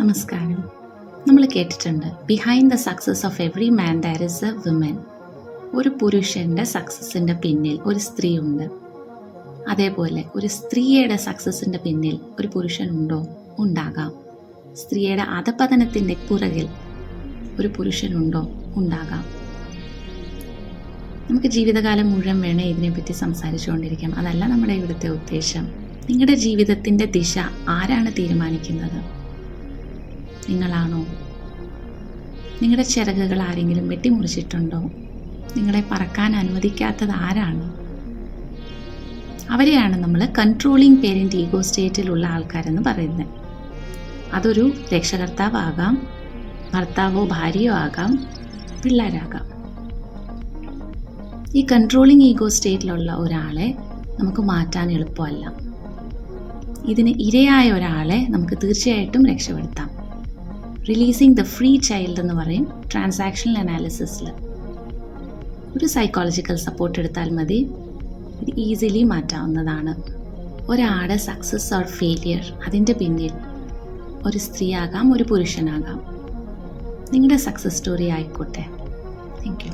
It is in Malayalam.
നമസ്കാരം. നമ്മൾ കേട്ടിട്ടുണ്ട് behind the success of every man there is a women ഒരു പുരുഷന്റെ സക്സസിന്റെ പിന്നിൽ ഒരു സ്ത്രീ ഉണ്ട് അതേപോലെ ഒരു സ്ത്രീയുടെ സക്സസിന്റെ പിന്നിൽ ഒരു പുരുഷനുണ്ടോ? ഉണ്ടാകാം. സ്ത്രീയുടെ അധപതനത്തിന്റെ പുറകിൽ ഒരു പുരുഷനുണ്ടോ? ഉണ്ടാകാം. നമുക്ക് ജീവിതകാലം മുഴുവൻ വേണേ ഇതിനെപ്പറ്റി സംസാരിച്ചുകൊണ്ടിരിക്കാം. അതല്ല നമ്മുടെ ഇവിടുത്തെ ഉദ്ദേശം. നിങ്ങളുടെ ജീവിതത്തിന്റെ ദിശ ആരാണ് തീരുമാനിക്കുന്നത്? നിങ്ങളാണോ? നിങ്ങളുടെ ചിറകുകൾ ആരെങ്കിലും വെട്ടിമുറിച്ചിട്ടുണ്ടോ? നിങ്ങളെ പറക്കാൻ അനുവദിക്കാത്തത് ആരാണ്? അവരെയാണ് നമ്മൾ കൺട്രോളിംഗ് പേരന്റ് ഈഗോ സ്റ്റേറ്റിലുള്ള ആൾക്കാരെന്ന് പറയുന്നത്. അതൊരു രക്ഷകർത്താവാകാം ഭർത്താവോ ഭാര്യയോ ആകാം പിള്ളേരാകാം. ഈ കൺട്രോളിംഗ് ഈഗോ സ്റ്റേറ്റിലുള്ള ഒരാളെ നമുക്ക് മാറ്റാൻ എളുപ്പമല്ല. ഇതിന് ഇരയായ ഒരാളെ നമുക്ക് തീർച്ചയായിട്ടും രക്ഷപ്പെടുത്താം. റിലീസിങ് ദ ഫ്രീ ചൈൽഡ് എന്ന് പറയും ട്രാൻസാക്ഷണൽ അനാലിസിസിൽ ഒരു സൈക്കോളജിക്കൽ സപ്പോർട്ട് എടുത്താൽ മതി. ഇത് ഈസിലി മാറ്റാവുന്നതാണ്. ഒരാളുടെ സക്സസ് ഓർ ഫെയിലിയർ അതിന്റെ പിന്നിൽ ഒരു സ്ത്രീ സ്ത്രീയാകാം ഒരു പുരുഷനാകാം. നിങ്ങളുടെ സക്സസ് സ്റ്റോറി ആയിക്കോട്ടെ. Thank you